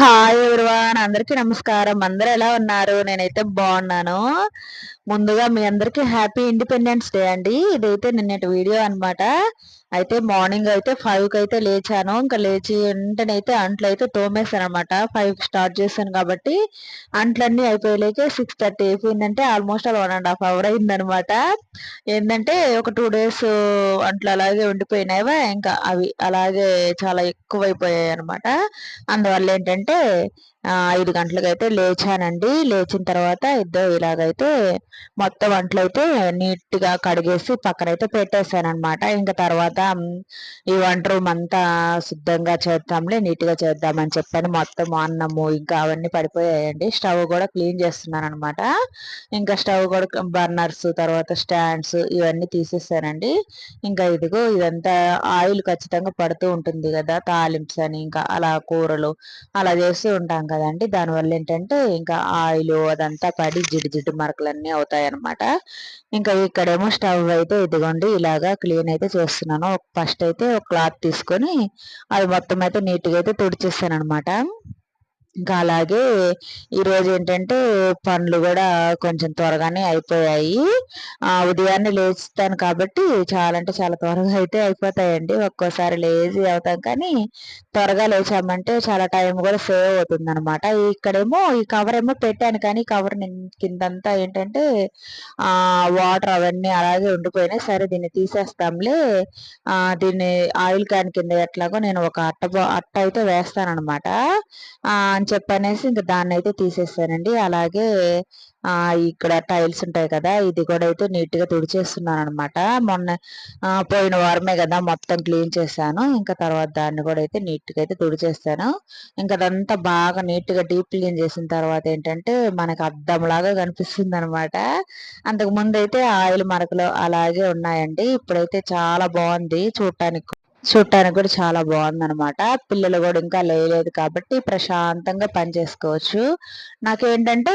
Hi everyone అందరికీ నమస్కారం. అందరు ఎలా ఉన్నారు? నేనైతే బాగున్నాను. ముందుగా మీ అందరికీ హ్యాపీ ఇండిపెండెన్స్ డే అండి. ఇదైతే నిన్నటి వీడియో అనమాట అయితే మార్నింగ్ అయితే ఫైవ్కి అయితే లేచాను. ఇంకా లేచి వెంటనే అయితే అంట్లు అయితే తోమేశాను అనమాట ఫైవ్ స్టార్ట్ చేశాను కాబట్టి అంట్లన్నీ అయిపోయలేకే సిక్స్ థర్టీ అయిపోయిందంటే ఆల్మోస్ట్ అలా వన్ అండ్ హాఫ్ అవర్ అయిందనమాట ఏంటంటే ఒక టూ డేస్ అంట్లు అలాగే ఉండిపోయినావా ఇంకా అవి అలాగే చాలా ఎక్కువైపోయాయి అనమాట అందువల్ల ఏంటంటే ఐదు గంటలకైతే లేచానండి. లేచిన తర్వాత ఇద్దరు ఇలాగైతే మొత్తం వంటలు అయితే నీట్గా కడిగేసి పక్కనైతే పెట్టేశాను అనమాట ఇంకా తర్వాత ఈ వంట రూమ్ అంతా శుద్ధంగా చేద్దాంలే నీట్గా చేద్దామని చెప్పాను మొత్తం అన్నము ఇంకా అవన్నీ పడిపోయాయండి. స్టవ్ కూడా క్లీన్ చేస్తున్నాను అనమాట ఇంకా స్టవ్ కూడా బర్నర్స్ తర్వాత స్టాండ్స్ ఇవన్నీ తీసేసానండి. ఇంకా ఇదిగో ఇదంతా ఆయిల్ ఖచ్చితంగా పడుతూ ఉంటుంది కదా తాలింప్స్ అని ఇంకా అలా కూరలు అలా చేస్తూ ఉంటాం కదండి. దానివల్ల ఏంటంటే ఇంకా ఆయిల్ అదంతా పడి జిడ్డు జిడ్డు మరకలన్నీ అవుతాయి అనమాట ఇంకా ఇక్కడేమో స్టవ్ అయితే ఇదిగోండి ఇలాగా క్లీన్ అయితే చేస్తున్నాను. ఫస్ట్ అయితే ఒక క్లాత్ తీసుకొని అది మొత్తం అయితే నీట్గా అయితే తుడిచేస్తాను అనమాట ఇంకా అలాగే ఈరోజు ఏంటంటే పనులు కూడా కొంచెం త్వరగానే అయిపోయాయి. ఉదయాన్నే లేస్తాను కాబట్టి చాలా అంటే చాలా త్వరగా అయితే అయిపోతాయండి. ఒక్కోసారి లేజీ అవుతాం కానీ త్వరగా లేచామంటే చాలా టైం కూడా సేవ్ అవుతుంది అనమాట ఇక్కడేమో ఈ కవర్ ఏమో పెట్టాను కానీ కవర్ కిందంతా ఏంటంటే ఆ వాటర్ అవన్నీ అలాగే ఉండిపోయినాయి. సరే దీన్ని తీసేస్తాంలే. ఆ దీన్ని ఆయిల్ క్యాన్ కింద ఎట్లాగో నేను ఒక అట్ట అట్ట అయితే వేస్తాను అనమాట అని చెప్పనేసి ఇంకా దాన్ని అయితే తీసేసానండి. అలాగే ఇక్కడ టైల్స్ ఉంటాయి కదా ఇది కూడా అయితే నీట్గా తుడిచేస్తున్నాను అనమాట మొన్న పోయిన వారమే కదా మొత్తం క్లీన్ చేశాను. ఇంకా తర్వాత దాన్ని కూడా అయితే నీట్గా అయితే తుడిచేస్తాను. ఇంకా అదంతా బాగా నీట్గా డీప్ క్లీన్ చేసిన తర్వాత ఏంటంటే మనకు అద్దం లాగా కనిపిస్తుంది అనమాట అంతకు ముందు అయితే ఆయిల్ మరకలు అలాగే ఉన్నాయండి. ఇప్పుడైతే చాలా బాగుంది చూడటానికి. చూడటానికి కూడా చాలా బాగుంది అనమాట పిల్లలు కూడా ఇంకా లేలేదు కాబట్టి ప్రశాంతంగా పని చేసుకోవచ్చు. నాకేంటంటే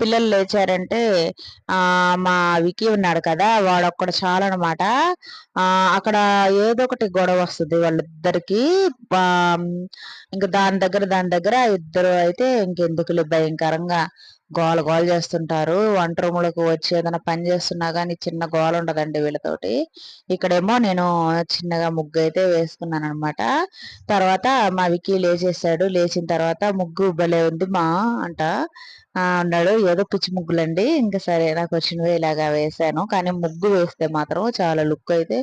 పిల్లలు లేచారంటే మా వికీ ఉన్నాడు కదా వాడు ఒక్కడ చాలు అనమాట అక్కడ ఏదో ఒకటి గొడవ వస్తుంది వాళ్ళిద్దరికి. ఇంకా దాని దగ్గర దాని దగ్గర ఇద్దరు అయితే ఇంకెందుకులే భయంకరంగా గోల గోల చేస్తుంటారు. వంట రూములకు వచ్చి ఏదైనా పని చేస్తున్నా కానీ చిన్న గోల ఉండదండి వీళ్ళతోటి. ఇక్కడేమో నేను చిన్నగా ముగ్గు అయితే వేసుకున్నాను అనమాట తర్వాత మా వికీ లేచేసాడు లేచిన తర్వాత ముగ్గు భలే ఉంది మా అంట. అన్నాడు. ఏదో పిచ్చి ముగ్గులండి. ఇంకా సరే నాకు వచ్చినవి ఇలాగా వేసాను కానీ ముగ్గు వేస్తే మాత్రం చాలా లుక్ అయితే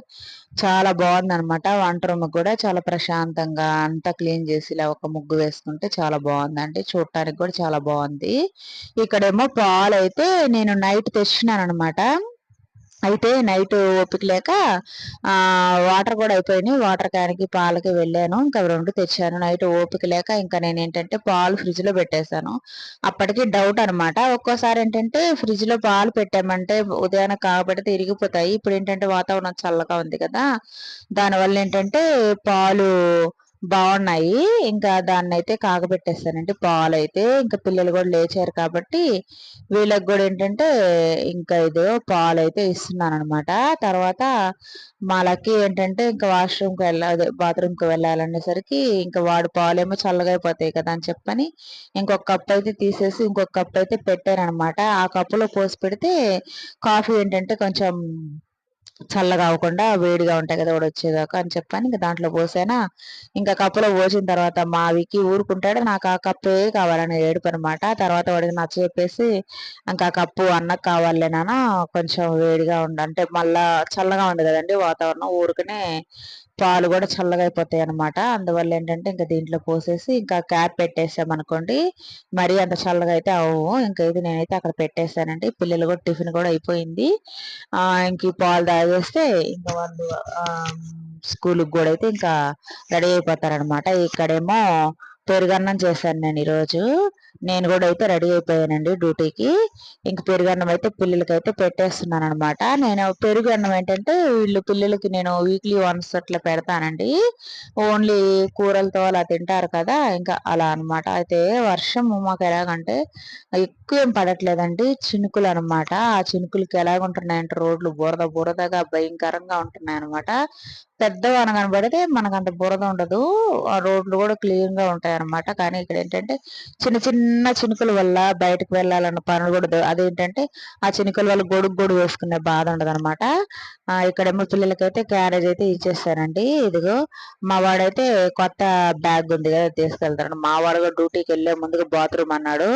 చాలా బాగుంది అనమాట వంట రూమ్ కూడా చాలా ప్రశాంతంగా అంతా క్లీన్ చేసి ఇలా ఒక ముగ్గు వేసుకుంటే చాలా బాగుందండి. చూడటానికి కూడా చాలా బాగుంది. ఇక్కడేమో పాలు అయితే నేను నైట్ తెచ్చినాను అనమాట అయితే నైట్ ఓపిక లేక వాటర్ కూడా అయిపోయినాయి. వాటర్ క్యాన్కి పాలకి వెళ్ళాను. ఇంకా రెండు తెచ్చాను. నైట్ ఓపిక లేక ఇంకా నేను ఏంటంటే పాలు ఫ్రిడ్జ్లో పెట్టేశాను. అప్పటికి డౌట్ అనమాట ఒక్కోసారి ఏంటంటే ఫ్రిడ్జ్లో పాలు పెట్టామంటే ఉదయాన్నే కాబట్టి ఇరిగిపోతాయి ఇప్పుడు ఏంటంటే వాతావరణం చల్లగా ఉంది కదా. దానివల్ల ఏంటంటే పాలు బాగున్నాయి. ఇంకా దాన్ని అయితే కాగబెట్టేస్తానండి. పాలు అయితే ఇంకా పిల్లలు కూడా లేచారు కాబట్టి వీళ్ళకి కూడా ఏంటంటే ఇంకా ఇదో పాలు అయితే ఇస్తున్నాను అనమాట తర్వాత మా లక్కీ ఏంటంటే ఇంకా వాష్రూమ్కి వెళ్ళాలి బాత్రూమ్కి వెళ్ళాలనేసరికి ఇంకా వాడు పాలేమో చల్లగా అయిపోతాయి కదా అని చెప్పని ఇంకొక కప్ అయితే తీసేసి ఇంకొక కప్ అయితే పెట్టారనమాట అనమాట ఆ కప్పులో పోసి పెడితే కాఫీ ఏంటంటే కొంచెం చల్లగా అవ్వకుండా వేడిగా ఉంటాయి కదా వచ్చేదాకా అని చెప్పని ఇంకా దాంట్లో పోసానా ఇంకా కప్పులో పోసిన తర్వాత మావికి ఊరుకుంటాడు నాకు ఆ కప్పే కావాలని ఏడుపు అనమాట తర్వాత వాడికి నచ్చ చెప్పేసి ఇంకా కప్పు అన్నకు కావాలి నాన్న కొంచెం వేడిగా ఉండ. అంటే మళ్ళా చల్లగా ఉంది కదండి వాతావరణం ఊరుకునే పాలు కూడా చల్లగా అయిపోతాయి అనమాట అందువల్ల ఏంటంటే ఇంకా దీంట్లో పోసేసి ఇంకా క్యాప్ పెట్టేసామనుకోండి మరీ అంత చల్లగా అయితే అవ్వవు. ఇంకా ఇది నేనైతే అక్కడ పెట్టేశానండి. పిల్లలు కూడా టిఫిన్ కూడా అయిపోయింది. ఇంక ఈ పాలు తాగేస్తే ఇంకా వాళ్ళు స్కూల్కి కూడా అయితే ఇంకా రెడీ అయిపోతారనమాట ఇక్కడేమో పెరుగన్నం చేశాను నేను ఈరోజు. నేను కూడా అయితే రెడీ అయిపోయానండి డ్యూటీకి. ఇంక పెరుగు అన్నం అయితే పిల్లలకి అయితే పెట్టేస్తున్నాను అనమాట నేను పెరుగు అన్నం ఏంటంటే వీళ్ళు పిల్లలకి నేను వీక్లీ వన్స్ అట్లా పెడతానండి. ఓన్లీ కూరలతో అలా తింటారు కదా ఇంకా అలా అనమాట. అయితే వర్షం మాకు ఎలాగంటే ఎక్కువ ఏం పడట్లేదండి చినుకులు అనమాట ఆ చినుకులకి ఎలాగుంటున్నాయంటే రోడ్లు బురద బురదగా భయంకరంగా ఉంటున్నాయి అనమాట పెద్దవాన కనబడితే మనకు అంత బురద ఉండదు. ఆ రోడ్లు కూడా క్లీన్గా ఉంటాయి అనమాట కానీ ఇక్కడ ఏంటంటే చిన్న చిన్న చినుకుల వల్ల బయటకు వెళ్ళాలన్న పనులు కూడా అదేంటంటే ఆ చినుకుల వల్ల గొడుగు గొడుగు వేసుకునే బాధ ఉండదు అనమాట ఇక్కడేమో పిల్లలకైతే క్యారేజ్ అయితే ఇచ్చేస్తానండి ఇదిగో మా వాడైతే కొత్త బ్యాగ్ ఉంది కదా తీసుకెళ్తాడు. మా వాడు డ్యూటీకి వెళ్ళే ముందుగా బాత్రూమ్ అన్నాడు.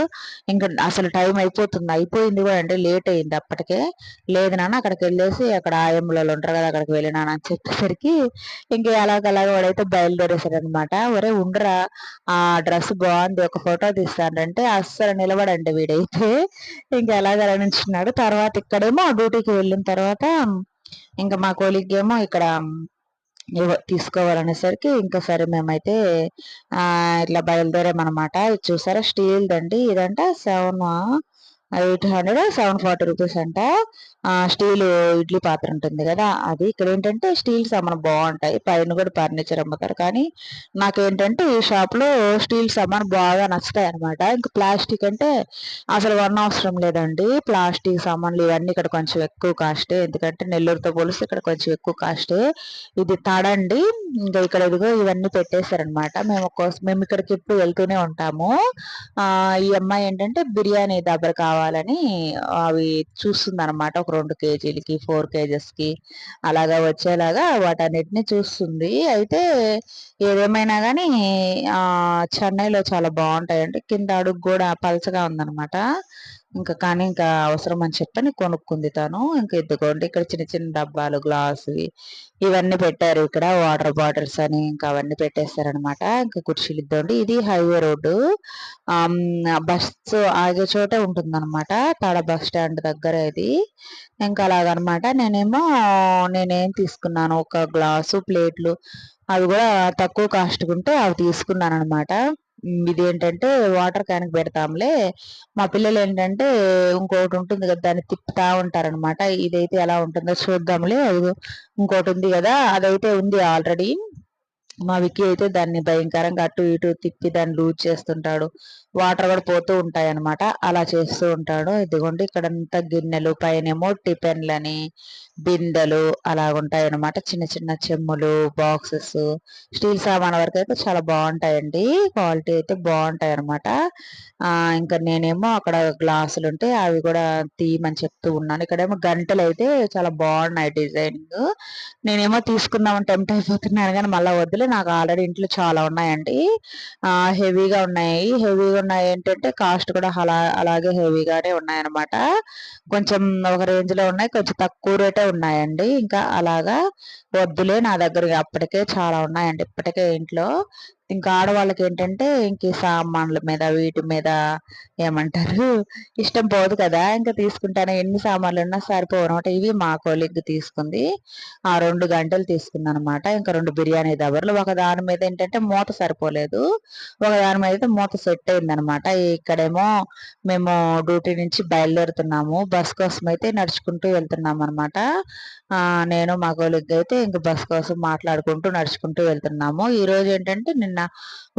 ఇంకా అసలు టైం అయిపోతుంది. అయిపోయింది కూడా అంటే లేట్ అయింది అప్పటికే. లేదు నాన్న అక్కడికి వెళ్ళేసి అక్కడ ఆయమ్మలలో ఉంటారు కదా అక్కడికి వెళ్ళినా అని చెప్పేసరికి ఇంకా అలాగలాగ వాడైతే బయలుదేరేసాడు అనమాట ఒరే ఉండరా ఆ డ్రెస్ బాగుంది ఒక ఫోటో తీస్తానంటే అస్సలు నిలబడండి వీడైతే. ఇంకా ఎలాగ నుంచున్నాడు తర్వాత ఇక్కడేమో డ్యూటీకి వెళ్ళిన తర్వాత ఇంకా మా కోలికి ఏమో ఇక్కడ తీసుకోవాలనేసరికి ఇంకా సరే మేమైతే ఆ ఇట్లా బయలుదేరామన్నమాట. ఇది చూసారా? స్టీల్ దండి ఇదంట seven eight hundred seven forty rupees అంట. స్టీల్ ఇడ్లీ పాత్ర ఉంటుంది కదా అది ఇక్కడ ఏంటంటే స్టీల్ సామాన్ బాగుంటాయి పైన కూడా ఫర్నిచర్ అమ్ముతారు. కానీ నాకేంటంటే ఈ షాప్లో స్టీల్ సామాన్ బాగా నచ్చుతాయి అనమాట ఇంకా ప్లాస్టిక్ అంటే అసలు వన్ అవసరం లేదండి. ప్లాస్టిక్ సామాన్లు ఇవన్నీ ఇక్కడ కొంచెం ఎక్కువ కాస్ట్ ఎందుకంటే నెల్లూరుతో పోలిస్తే ఇక్కడ కొంచెం ఎక్కువ కాస్ట్. ఇది తడండి ఇంకా ఇక్కడ ఇదిగో ఇవన్నీ పెట్టేశారనమాట మేము కోసం మేము ఇక్కడికి ఎప్పుడు వెళ్తూనే ఉంటాము. ఈ అమ్మాయి ఏంటంటే బిర్యానీ దబ్బర కావాలని అవి చూస్తుంది అనమాట ఒక రెండు కేజీలకి ఫోర్ కేజెస్కి అలాగా వచ్చేలాగా వాటన్నిటిని చూస్తుంది. అయితే ఏదేమైనా కానీ చెన్నైలో చాలా బాగుంటాయండి. కింద అడుగు కూడా పలచగా ఉందన్నమాట. ఇంకా కానీ ఇంకా అవసరం అని చెప్పని కొనుక్కుంది తను. ఇంకా ఎద్దుకోండి ఇక్కడ చిన్న చిన్న డబ్బాలు గ్లాసువి ఇవన్నీ పెట్టారు ఇక్కడ. వాటర్ బాటిల్స్ అని ఇంకా అవన్నీ పెట్టేస్తారనమాట ఇంకా కుర్చీలు ఇద్దండి ఇది హైవే రోడ్డు. బస్సు ఆగే చోటే ఉంటుందన్నమాట. తాడ బస్ స్టాండ్ దగ్గర ఇది. ఇంకా అలాగనమాట నేనేమో నేనేం తీసుకున్నాను? ఒక గ్లాసు ప్లేట్లు. అవి కూడా తక్కువ కాస్ట్గా ఉంటే అవి తీసుకున్నాను అనమాట ఇది ఏంటంటే వాటర్ క్యాన్ పెడతాంలే. మా పిల్లలు ఏంటంటే ఇంకోటి ఉంటుంది కదా దాన్ని తిప్పుతా ఉంటారనమాట ఇదైతే ఎలా ఉంటుందో చూద్దాంలే. ఇంకోటి ఉంది కదా అదైతే ఉంది ఆల్రెడీ. మా విక్కీ అయితే దాన్ని భయంకరంగా అటు ఇటు తిప్పి దాన్ని లూజ్ చేస్తుంటాడు. వాటర్ కూడా పోతూ ఉంటాయి అనమాట అలా చేస్తూ ఉంటాడు. ఇదిగోండి ఇక్కడంతా గిన్నెలు పైనేమో టిఫిన్లని బిందెలు అలా ఉంటాయి అనమాట చిన్న చిన్న చెమ్ములు బాక్సెస్. స్టీల్ సామాన్ వరకు అయితే చాలా బాగుంటాయండి. క్వాలిటీ అయితే బాగుంటాయి అనమాట ఇంకా నేనేమో అక్కడ గ్లాసులు ఉంటే అవి కూడా తీయమని చెప్తూ ఉన్నాను. ఇక్కడేమో గంటలు అయితే చాలా బాగున్నాయి డిజైనింగ్. నేనేమో తీసుకుందామని టెంప్ట్ అయిపోతున్నాను కానీ మళ్ళీ వద్దులే. నాకు ఆల్రెడీ ఇంట్లో చాలా ఉన్నాయండి. హెవీగా ఉన్నాయి. హెవీగా ఉన్నాయి ఏంటంటే కాస్ట్ కూడా అలా అలాగే హెవీగానే ఉన్నాయన్నమాట. కొంచెం ఒక రేంజ్లో ఉన్నాయి కొంచెం తక్కువ రేటే ఉన్నాయండి. ఇంకా అలాగా వద్దులే నా దగ్గర అప్పటికే చాలా ఉన్నాయండి. ఇప్పటికే ఇంట్లో ఇంకా ఆడవాళ్ళకి ఏంటంటే ఇంక సామాన్ల మీద వీటి మీద ఏమంటారు? ఇష్టం పోదు కదా. ఇంకా తీసుకుంటాను ఎన్ని సామాన్లు ఉన్నా సరిపోవనమాట ఇవి మా కొలిగ్ తీసుకుంది. ఆ రెండు గంటలు తీసుకుంది అనమాట ఇంకా రెండు బిర్యానీ దబర్లు. ఒక దాని మీద ఏంటంటే మూత సరిపోలేదు. ఒక దాని మీద అయితే మూత సెట్ అయిందనమాట. ఇక్కడేమో మేము డ్యూటీ నుంచి బయలుదేరుతున్నాము. బస్ కోసం అయితే నడుచుకుంటూ వెళ్తున్నాం అనమాట నేను మా కొలిగ్ అయితే ఇంక బస్ కోసం మాట్లాడుకుంటూ నడుచుకుంటూ వెళ్తున్నాము. ఈ రోజు ఏంటంటే నిన్న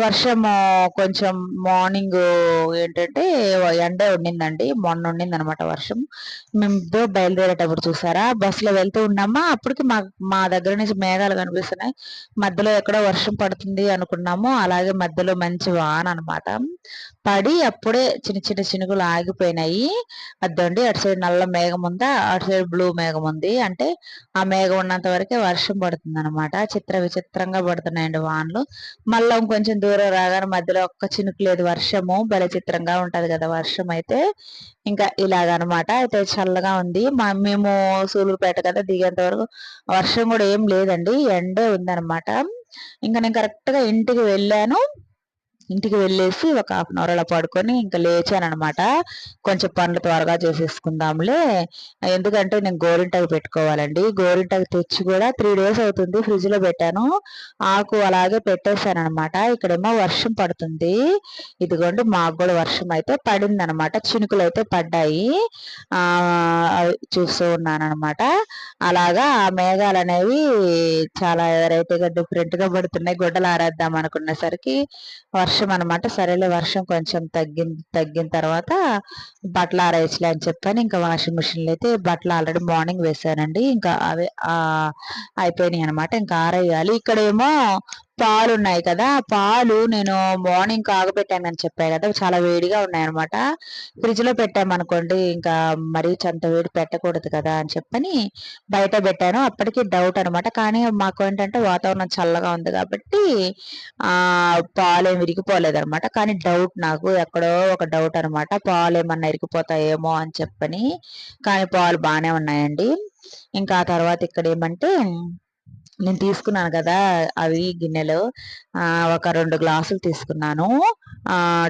వర్షము కొంచెం మార్నింగ్ ఏంటంటే ఎండే ఉండిందండి. మొన్న ఉండింది అనమాట వర్షం. మేము ఇద్దరు బయలుదేరేటప్పుడు చూసారా? బస్సులో వెళ్తూ ఉన్నామా? అప్పటికి మా మా దగ్గర నుంచి మేఘాలు కనిపిస్తున్నాయి. మధ్యలో ఎక్కడో వర్షం పడుతుంది అనుకున్నాము. అలాగే మధ్యలో మంచి వాన అనమాట పడి అప్పుడే చిన్న చిన్న చినుకులు ఆగిపోయినాయి. అద్దండి అటు సైడ్ నల్ల మేఘం ఉందా అటు సైడ్ బ్లూ మేఘం ఉంది అంటే ఆ మేఘం ఉన్నంత వరకే వర్షం పడుతుంది అనమాట చిత్ర విచిత్రంగా పడుతున్నాయండి వానలు. మళ్ళీ కొంచెం దూరం రాగానే మధ్యలో ఒక్క చినుకు లేదు వర్షము. భలే చిత్రంగా ఉంటది కదా వర్షం అయితే. ఇంకా ఇలాగనమాట. అయితే చల్లగా ఉంది. మా మేము సూలూరుపేట కదా దిగేంత వరకు వర్షం కూడా ఏం లేదండి. ఎండే ఉందనమాట ఇంకా నేను కరెక్ట్గా ఇంటికి వెళ్ళాను. ఇంటికి వెళ్ళేసి ఒక హాఫ్ అన్ అవర్ అలా పడుకొని ఇంకా లేచాను అనమాట కొంచెం పనులు త్వరగా చేసేసుకుందాంలే. ఎందుకంటే నేను గోరింటాకు పెట్టుకోవాలండి. గోరింటాకు తెచ్చి కూడా త్రీ డేస్ అవుతుంది ఫ్రిడ్జ్లో పెట్టాను. ఆకు అలాగే పెట్టేశాను అనమాట ఇక్కడేమో వర్షం పడుతుంది. ఇదిగోండి మాకు కూడా వర్షం అయితే పడింది అనమాట చినుకులు అయితే పడ్డాయి. ఆ చూస్తూ ఉన్నాను అనమాట అలాగా ఆ మేఘాలు అనేవి చాలా వెరైటీగా డిఫరెంట్గా పడుతున్నాయి. గుడ్డలు ఆరేద్దాం అనుకునేసరికి వర్షం అనమాట సరేలే వర్షం కొంచెం తగ్గిన తగ్గిన తర్వాత బట్టలు ఆరేయచ్చులే అని చెప్పాను ఇంకా వాషింగ్ మిషన్లో అయితే బట్టలు ఆల్రెడీ మార్నింగ్ వేసానండి. ఇంకా అవే అయిపోయినాయి అనమాట ఇంకా ఆరేయాలి. ఇక్కడేమో పాలు ఉన్నాయి కదా పాలు నేను మార్నింగ్ కాగబెట్టానని చెప్పాను కదా చాలా వేడిగా ఉన్నాయి అనమాట ఫ్రిడ్జ్లో పెట్టామనుకోండి ఇంకా మరీ చంత వేడి పెట్టకూడదు కదా అని చెప్పని బయట పెట్టాను. అప్పటికి డౌట్ అనమాట కానీ మాకు ఏంటంటే వాతావరణం చల్లగా ఉంది కాబట్టి ఆ పాలు ఏమి విరిగిపోలేదు అనమాట కానీ డౌట్ నాకు ఎక్కడో ఒక డౌట్ అనమాట పాలు ఏమన్నా ఇరిగిపోతాయేమో అని చెప్పని కానీ పాలు బాగానే ఉన్నాయండి. ఇంకా ఆ తర్వాత ఇక్కడ ఏమంటే నేను తీసుకున్నాను కదా అవి గిన్నెలు. ఒక రెండు గ్లాసులు తీసుకున్నాను.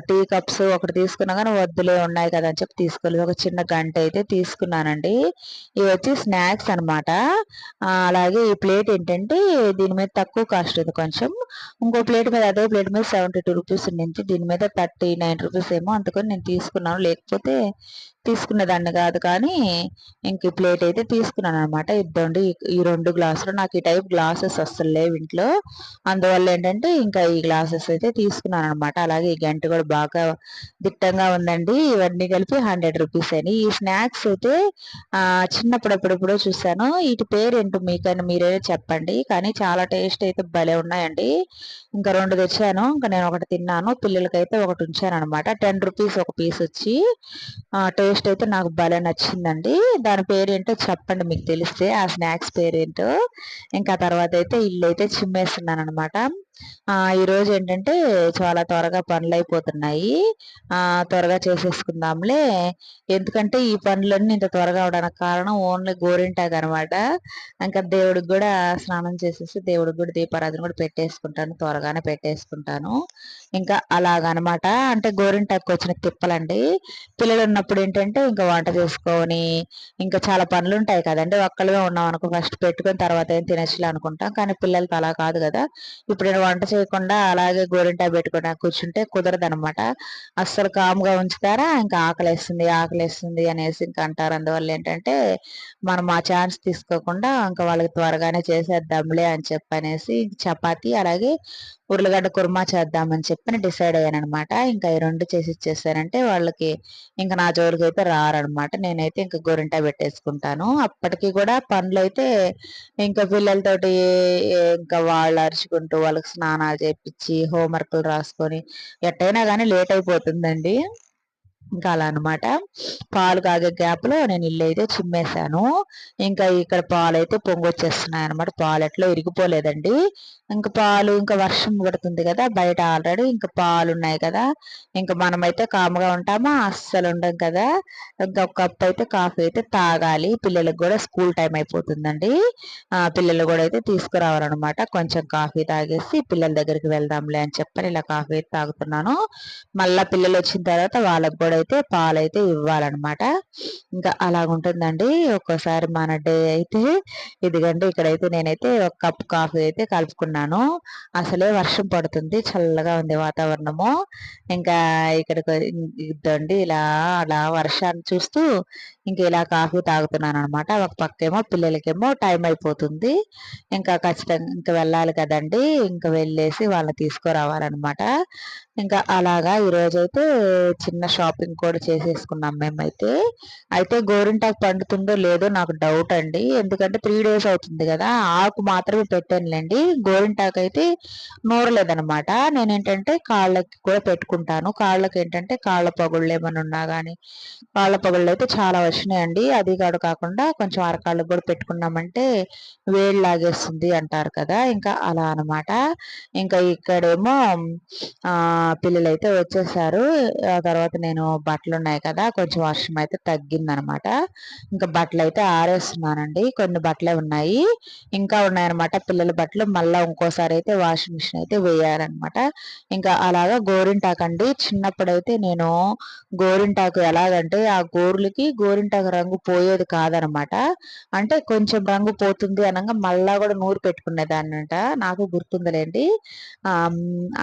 టీ కప్స్ ఒకటి తీసుకున్నా కానీ వద్దులే ఉన్నాయి కదా అని చెప్పి తీసుకోలేదు. ఒక చిన్న గంట అయితే తీసుకున్నానండి. ఇవి వచ్చి స్నాక్స్ అనమాట అలాగే ఈ ప్లేట్ ఏంటంటే దీని మీద తక్కువ కాస్ట్ ఉంది కొంచెం. ఇంకో ప్లేట్ మీద అదే ప్లేట్ మీద సెవెంటీ టూ రూపీస్ ఉండింది. దీని మీద థర్టీ నైన్ రూపీస్ ఏమో అందుకని నేను తీసుకున్నాను. లేకపోతే తీసుకునేదాన్ని కాదు కానీ ఇంక ప్లేట్ అయితే తీసుకున్నాను అనమాట ఇద్దండి ఈ రెండు గ్లాసులు. నాకు ఈ టైప్ గ్లాసెస్ అస్సలు లేవు ఇంట్లో. అందువల్ల ఏంటంటే ఇంకా ఈ గ్లాసెస్ అయితే తీసుకున్నాను అనమాట అలాగే ఈ గంట కూడా బాగా దిట్టంగా ఉందండి. ఇవన్నీ కలిపి హండ్రెడ్ రూపీస్ అని ఈ స్నాక్స్ అయితే చిన్నప్పుడు ఎప్పుడెప్పుడో చూసాను వీటి పేరు ఏంటో మీకైనా మీరే చెప్పండి. కానీ చాలా టేస్ట్ అయితే భలే ఉన్నాయండి. ఇంకా రెండు తెచ్చాను. ఇంకా నేను ఒకటి తిన్నాను. పిల్లలకైతే ఒకటి ఉంచాను అనమాట టెన్ రూపీస్ ఒక పీస్ వచ్చి టేస్ట్ అయితే నాకు భలే నచ్చిందండి. దాని పేరేంటో చెప్పండి మీకు తెలిస్తే ఆ స్నాక్స్ పేరేంటో. ఇంకా తర్వాత అయితే ఇల్లు అయితే చిమ్మేస్తున్నాను అనమాట ఈరోజు ఏంటంటే చాలా త్వరగా పనులు అయిపోతున్నాయి. త్వరగా చేసేసుకుందాంలే. ఎందుకంటే ఈ పనులన్నీ ఇంత త్వరగా అవడానికి కారణం ఓన్లీ గోరింటాకు అనమాట ఇంకా దేవుడికి కూడా స్నానం చేసేసి దేవుడికి కూడా దీపారాధన కూడా పెట్టేసుకుంటాను త్వరగానే పెట్టేసుకుంటాను. ఇంకా అలాగనమాట. అంటే గోరింటాకు వచ్చిన తిప్పలండి. పిల్లలు ఉన్నప్పుడు ఏంటంటే ఇంకా వంట చేసుకొని ఇంకా చాలా పనులు ఉంటాయి కదండి. ఒక్కళ్ళుగా ఉన్నాం అనుకో ఫస్ట్ పెట్టుకుని తర్వాత ఏం తినచ్చులే అనుకుంటాం. కానీ పిల్లలకి అలా కాదు కదా. ఇప్పుడు నేను వంట చేయకుండా అలాగే గోరింటా పెట్టుకుని కూర్చుంటే కుదరదు అనమాట అస్సలు కామ్గా ఉంచుతారా? ఇంకా ఆకలేస్తుంది ఆకలేస్తుంది అనేసి ఇంకా అంటారు. అందువల్ల ఏంటంటే మనం ఆ ఛాన్స్ తీసుకోకుండా ఇంకా వాళ్ళకి త్వరగానే చేసేద్దాంలే అని చెప్పనేసి చపాతీ అలాగే ఉర్లగడ్డ కుర్మా చేద్దామని చెప్పి డిసైడ్ అయ్యాను అనమాట ఇంకా ఈ రెండు చేసి ఇచ్చేసానంటే వాళ్ళకి ఇంకా నా జోలికి అయితే రారనమాట. నేనైతే ఇంకా గోరింటా పెట్టేసుకుంటాను. అప్పటికి కూడా పనులు అయితే ఇంకా పిల్లలతోటి ఇంకా వాళ్ళు అరుచుకుంటూ వాళ్ళకి స్నానాలు చేపించి హోంవర్క్లు రాసుకొని ఎట్టయినా కానీ లేట్ అయిపోతుందండి. ఇంకా అలా అనమాట. పాలు కాగే గ్యాప్లో నేను ఇల్లు అయితే చిమ్మేశాను. ఇంకా ఇక్కడ పాలు అయితే పొంగొచ్చేస్తున్నాయి అనమాట పాలు ఎట్లా ఇరిగిపోలేదండి. ఇంకా పాలు ఇంకా వర్షం పడుతుంది కదా బయట ఆల్రెడీ ఇంకా పాలు ఉన్నాయి కదా. ఇంకా మనమైతే కాముగా ఉంటామా? అస్సలు ఉండం కదా. ఇంకా ఒక కప్ అయితే కాఫీ అయితే తాగాలి. పిల్లలకు కూడా స్కూల్ టైం అయిపోతుందండి. పిల్లలు కూడా అయితే తీసుకురావాలన్నమాట. కొంచెం కాఫీ తాగేసి పిల్లల దగ్గరికి వెళ్దాంలే అని చెప్పని ఇలా కాఫీ అయితే తాగుతున్నాను. మళ్ళీ పిల్లలు వచ్చిన తర్వాత వాళ్ళకు కూడా అయితే పాలు అయితే ఇవ్వాలన్నమాట. ఇంకా అలాగుంటుందండి. ఒక్కోసారి మన డే అయితే ఇదిగండి ఇక్కడైతే నేనైతే ఒక కప్ కాఫీ అయితే కలుపుకున్నాను. అసలే వర్షం పడుతుంది చల్లగా ఉంది వాతావరణము. ఇంకా ఇక్కడికి ఇద్దండి ఇలా అలా వర్షాన్ని చూస్తూ ఇంక ఇలా కాఫీ తాగుతున్నాను అనమాట ఒక పక్కేమో పిల్లలకేమో టైం అయిపోతుంది. ఇంకా ఖచ్చితంగా ఇంకా వెళ్ళాలి కదండి. ఇంకా వెళ్ళేసి వాళ్ళని తీసుకురావాలన్నమాట. ఇంకా అలాగా ఈరోజైతే చిన్న షాపింగ్ కూడా చేసేసుకున్నాం మేమైతే. అయితే గోరింటాకు పండుతుందో లేదో నాకు డౌట్ అండి. ఎందుకంటే త్రీ డేస్ అవుతుంది కదా ఆకు మాత్రమే పెట్టానులేండి. గోరింటాకు అయితే నూరలేదనమాట నేను ఏంటంటే కాళ్ళకి కూడా పెట్టుకుంటాను. కాళ్ళకి ఏంటంటే కాళ్ళ పగుళ్ళు ఏమైనా ఉన్నా కానీ కాళ్ళ పగుళ్ళు అయితే చాలా వచ్చినాయండి. అది కాడు కాకుండా కొంచెం అరకాళ్ళకి కూడా పెట్టుకున్నామంటే వేడి లాగేస్తుంది అంటారు కదా. ఇంకా అలా అనమాట ఇంకా ఇక్కడేమో ఆ పిల్లలు అయితే వచ్చేసారు. ఆ తర్వాత నేను బట్టలు ఉన్నాయి కదా కొంచెం వర్షం అయితే తగ్గిందనమాట. ఇంకా బట్టలు అయితే ఆరేస్తున్నానండి. కొన్ని బట్టలే ఉన్నాయి. ఇంకా ఉన్నాయన్నమాట పిల్లల బట్టలు. మళ్ళీ ఇంకోసారి అయితే వాషింగ్ మిషన్ అయితే వేయాలన్నమాట. ఇంకా అలాగా గోరింటాకు అండి. చిన్నప్పుడైతే నేను గోరింటాకు ఎలాగంటే ఆ గోరులకి గోరింటాకు రంగు పోయేది కాదనమాట. అంటే కొంచెం రంగు పోతుంది అనగా మళ్ళా కూడా నూరు పెట్టుకునేదాన్ని అంట నాకు గుర్తుందిలేండి.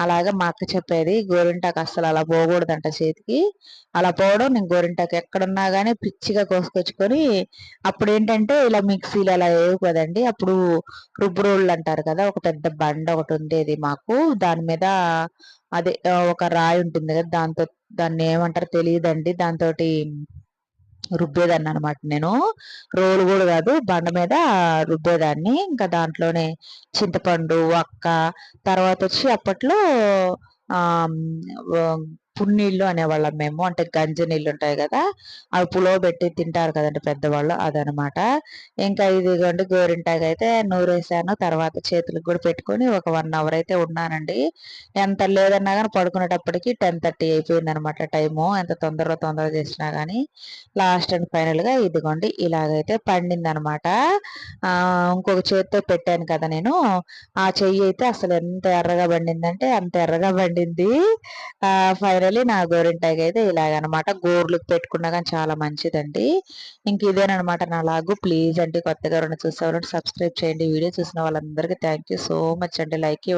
అలాగా మా అక్క చెప్పేది. గోరింటాకు అస్సలు అలా పోకూడదంట చేతికి. అలా పోవడం నేను గోరింటాకు ఎక్కడున్నా కానీ పిచ్చిగా కోసుకొచ్చుకొని అప్పుడు ఏంటంటే ఇలా మిక్సీలు అలా వేయవు కదండి. అప్పుడు రుబ్బురోళ్ళు అంటారు కదా ఒక పెద్ద బండ ఒకటి ఉండేది మాకు. దాని మీద అదే ఒక రాయి ఉంటుంది కదా దాంతో దాన్ని ఏమంటారు తెలియదండి. దాంతో రుబ్బేదాన్ని అనమాట నేను. రోలు కూడా కాదు బండ మీద రుబ్బేదాన్ని. ఇంకా దాంట్లోనే చింతపండు వక్క తర్వాత వచ్చి అప్పట్లో um, పున్నీళ్ళు అనేవాళ్ళం మేము. అంటే గంజి నీళ్ళు ఉంటాయి కదా అవి పులవ పెట్టి తింటారు కదండి పెద్దవాళ్ళు అదనమాట. ఇంకా ఇదిగోండి గోరింటాకు అయితే నూరేసాను తర్వాత చేతులకు కూడా పెట్టుకొని ఒక వన్ అవర్ అయితే ఉన్నానండి. ఎంత లేదన్నా కానీ పడుకునేటప్పటికి టెన్ థర్టీ అయిపోయింది అనమాట టైము. ఎంత తొందరగా తొందరగా చేసినా కానీ లాస్ట్ అండ్ ఫైనల్గా ఇదిగోండి ఇలాగైతే పండింది అనమాట ఇంకొక చేతితో పెట్టాను కదా నేను. ఆ చెయ్యి అయితే అసలు ఎంత ఎర్రగా పండిందంటే అంత ఎర్రగా పండింది. ఫైనల్ ఫైనలీ నా గోరింటాకి అయితే ఇలాగనమాట. గోర్లకు పెట్టుకున్నా కానీ చాలా మంచిదండి. ఇంక ఇదేనమాట నా లాగు. ప్లీజ్ అండి కొత్తగా రెండు చూసేవాళ్ళని సబ్స్క్రైబ్ చేయండి. వీడియో చూసిన వాళ్ళందరికీ thank you so much. Like